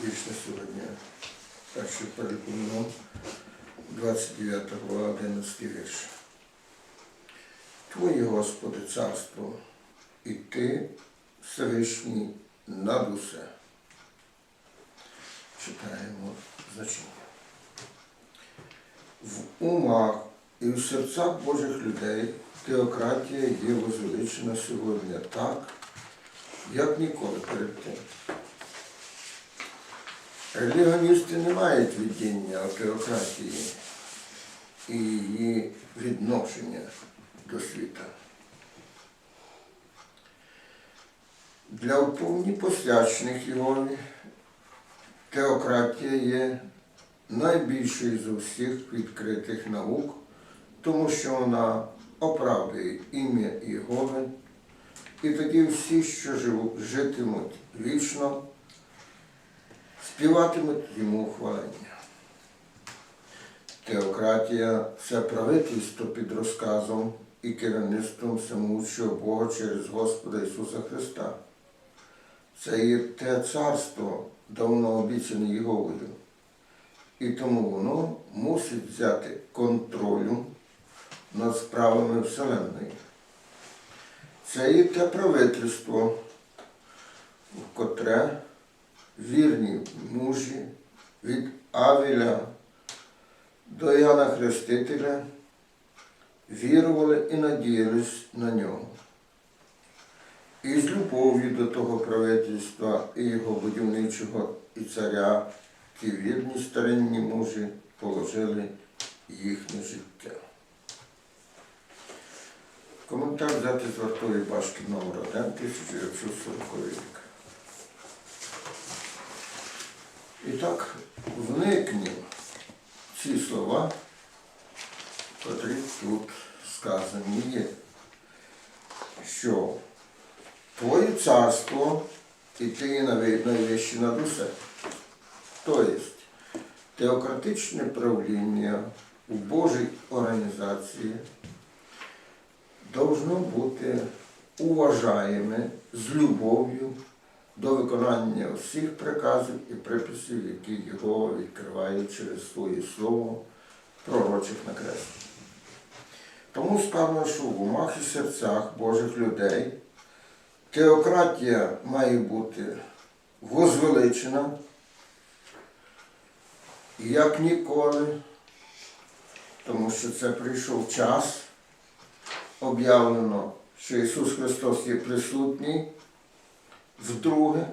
вірш на сьогодні. Перший переконував 29 глава 11 вірш. Твоє, Господи, царство, і Ти Всевишній над усе. Читаємо значення. В умах і в серцях Божих людей теократія є возвеличена сьогодні так, як ніколи перед тим. Релігіоністи не мають відділення від теократії і її відношення до світа. Для вповні посвячених Єгові теократія є найбільшою з усіх відкритих наук, тому що вона оправдує ім'я Єгови, і тоді всі, що живуть, житимуть вічно, співатимуть йому хвалення. Теократія це правительство під розказом і керівництвом самоучого Бога через Господа Ісуса Христа. Це є те царство, давно обіцяне Єговою. І тому воно мусить взяти контролю над справами Вселенної. Це є те правительство, в котре вірні мужі від Авіля до Яна Хрестителя вірували і надіялись на нього. І з любов'ю до того правительства і його будівничого і царя ті вірні старинні мужі положили їхнє життя. Коментар взяти з вартової башки номер 1 1940 рік. І так, вникнемо ці слова, котрі тут сказані є, що Твоє царство і ти навіть найвищі над усе. Тобто теократичне правління у Божій організації должно бути уважаєме з любов'ю до виконання всіх приказів і приписів, які його відкриває через своє слово пророчих накреслень. Тому сказано, що в умах і серцях Божих людей теократія має бути возвеличена, як ніколи, тому що це прийшов час, об'явлено, що Ісус Христос є присутній вдруге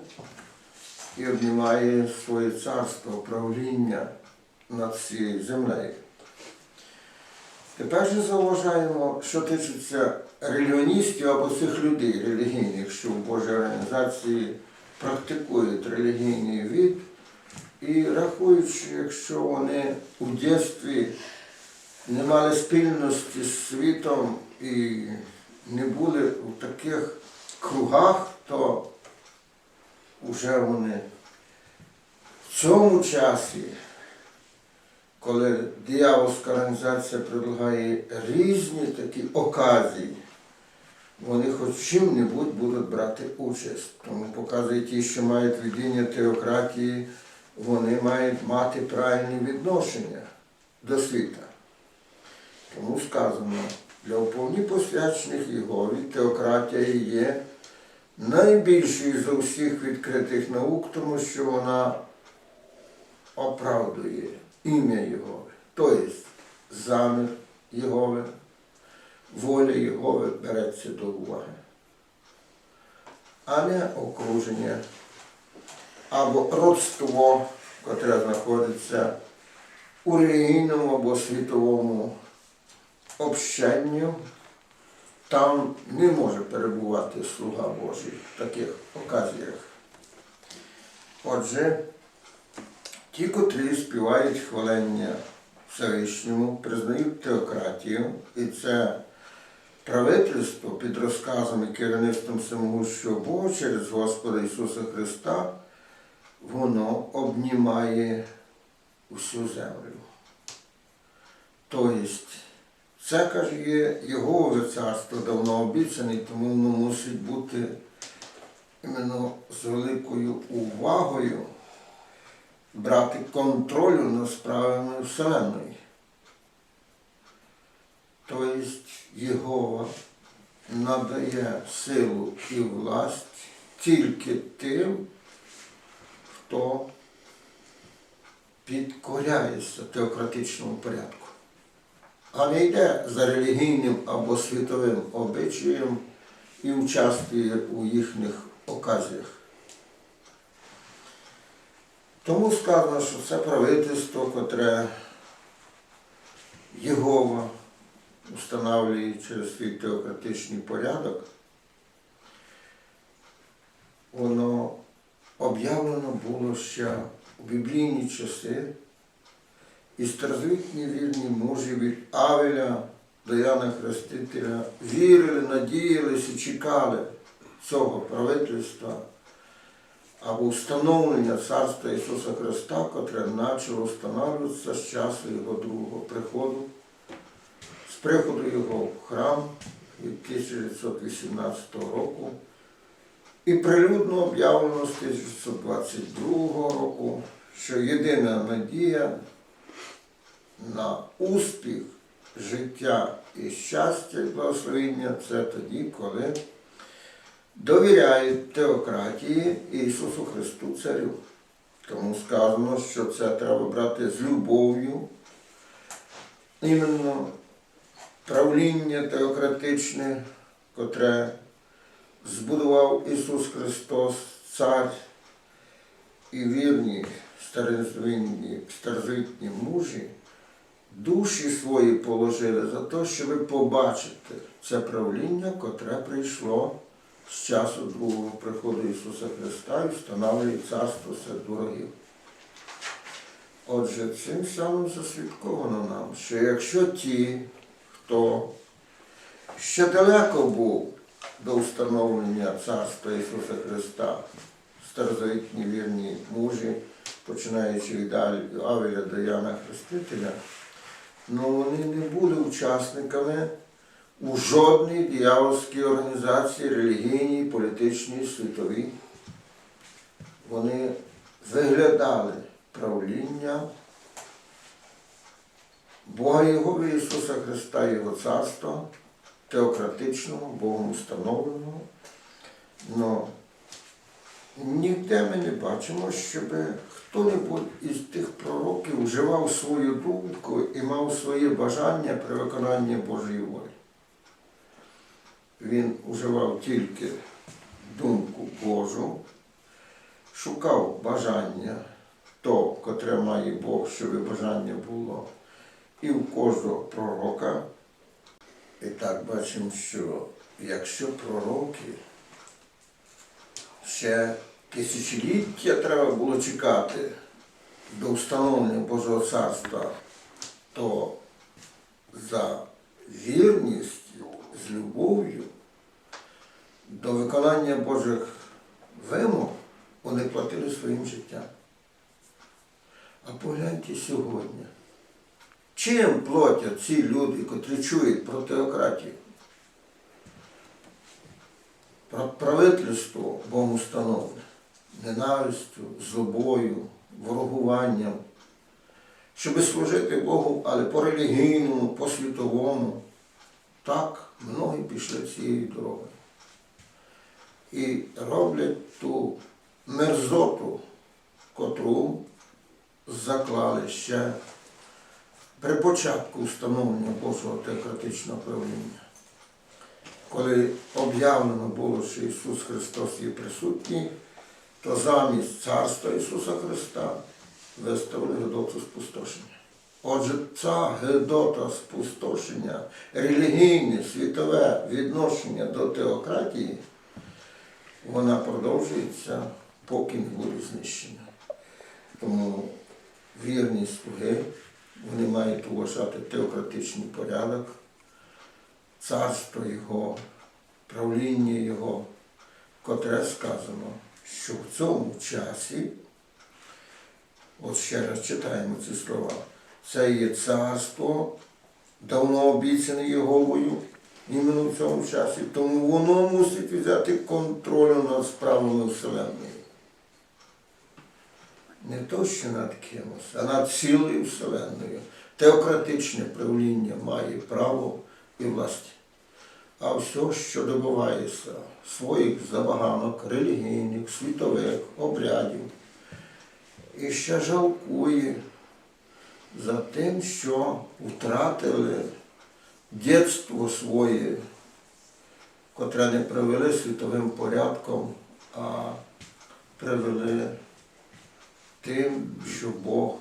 і обнімає своє царство, правління над всією землею. Тепер же зауважаємо, що тичиться релігіоністів або цих людей релігійних, що в Божій організації практикують релігійний від і рахують, що якщо вони у дитинстві не мали спільності з світом і не були у таких кругах, то вже вони в цьому часі коли диявольська організація предлагає різні такі оказії, вони хоч чим-небудь будуть брати участь. Тому показує ті, що мають відіння теократії, вони мають мати правильні відношення до світа. Тому сказано, для уповні посвячених Єгові теократія є найбільшою з усіх відкритих наук, тому що вона оправдує ім'я Єгови, тобто замір Єгови, воля Єгови береться до уваги, а не окруження або родство, котре знаходиться у релігійному або світовому общенню, там не може перебувати слуга Божий в таких оказіях. Отже, Ті, котрі співають хвалення Всевишньому, признають теократію, і це правительство під розказом і керівництвом самогущого Бога через Господа Ісуса Христа, воно обнімає усю землю. Тобто, це каже, є його царство давно обіцяне, тому воно мусить бути іменно з великою увагою брати контролю над справами Вселенної. Тобто Єгова надає силу і власть тільки тим, хто підкоряється теократичному порядку, а не йде за релігійним або світовим обичаєм і участвує у їхніх оказіях. Тому сказано, що це правительство, котре Єгова встановлює через свій теократичний порядок, воно об'явлено було ще у біблійні часи, і старозавітні вірні мужі від Авеля до Яна Хрестителя вірили, надіялися чекали цього правительства або встановлення Царства Ісуса Христа, котре почало встановлюватися з часу Його другого приходу, з приходу Його в храм від 1918 року і прилюдно об'явлено з 1922 року, що єдина надія на успіх життя і щастя і благословення це тоді, коли довіряють теократії Ісусу Христу Царю. Тому сказано, що це треба брати з любов'ю, іменно правління теократичне, котре збудував Ісус Христос, Цар і вірні старозавітні мужі, душі свої положили за те, щоб побачити це правління, котре прийшло з часу другого приходу Ісуса Христа і встановлює царство серед ворогів. Отже, цим самим засвідковано нам, що якщо ті, хто ще далеко був до встановлення царства Ісуса Христа, старозавітні вірні мужі, починаючи від Авеля до Яна Хрестителя, але вони не були учасниками у жодній диявольській організації релігійній, політичній, світовій. Вони виглядали правління Бога Його Ісуса Христа Його Царства, теократичного, Богом установленого. Но ніде ми не бачимо, щоб хто-небудь із тих пророків вживав свою думку і мав своє бажання при виконанні Божої волі. Він вживав тільки думку Божу, шукав бажання то, котре має Бог, щоб бажання було і у кожного пророка. І так бачимо, що якщо пророки ще тисячоліття треба було чекати до встановлення Божого царства, то за вірністю, з любов'ю до виконання Божих вимог вони платили своїм життям. А погляньте сьогодні. Чим платять ці люди, котрі чують про теократію? Про правительство Богом установлене, ненавистю, злобою, ворогуванням, щоби служити Богу, але по релігійному, по світовому. Так многі пішли цією дорогою. І роблять ту мерзоту, котру заклали ще при початку встановлення Божого теократичного правління, коли об'явлено було, що Ісус Христос є присутній, то замість царства Ісуса Христа виставили Гедоту спустошення. Отже, ця Гедота спустошення, релігійне, світове відношення до теократії, вона продовжується, поки не буде знищена. Тому вірні слуги, вони мають уважати теократичний порядок, царство Його, правління Його, котре сказано, що в цьому часі, от ще раз читаємо ці слова, це є царство, давно обіцяне Єговою, іменно в цьому часі, тому воно мусить взяти контроль над справами Вселенної. не то, що над кимось, а над цілою Вселенною. Теократичне правління має право і власть. А все, що добувається своїх забаганок, релігійних, світових, обрядів, і ще жалкує за тим, що втратили дитинство своє, котре не привели світовим порядком, а привели тим, що Бог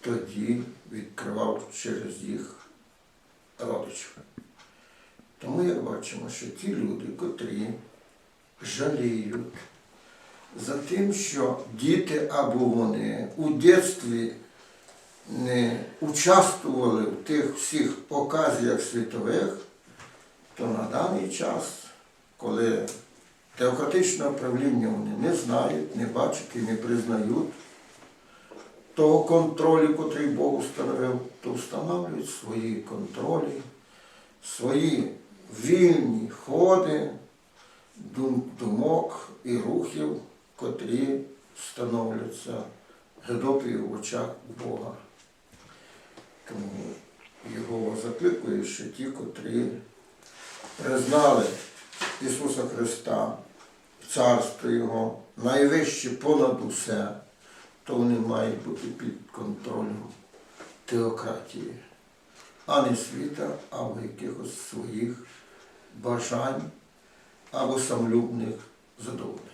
тоді відкривав через їх родичів. Тому як бачимо, що ті люди, котрі жаліють за тим, що діти або вони у дитинстві не участвували в тих всіх оказіях світових, то на даний час, коли теократичного правління вони не знають, не бачать і не признають того контролю, котрий Бог установив, то встановлюють свої контролі, свої вільні ходи, думок і рухів, котрі становляться Гедопію в очах Бога. Тому його закликує, що ті, котрі признали Ісуса Христа, Царство Його найвище понад усе, то вони мають бути під контролем теократії, а не світа, або якихось своїх бажань або самолюбних задоволень.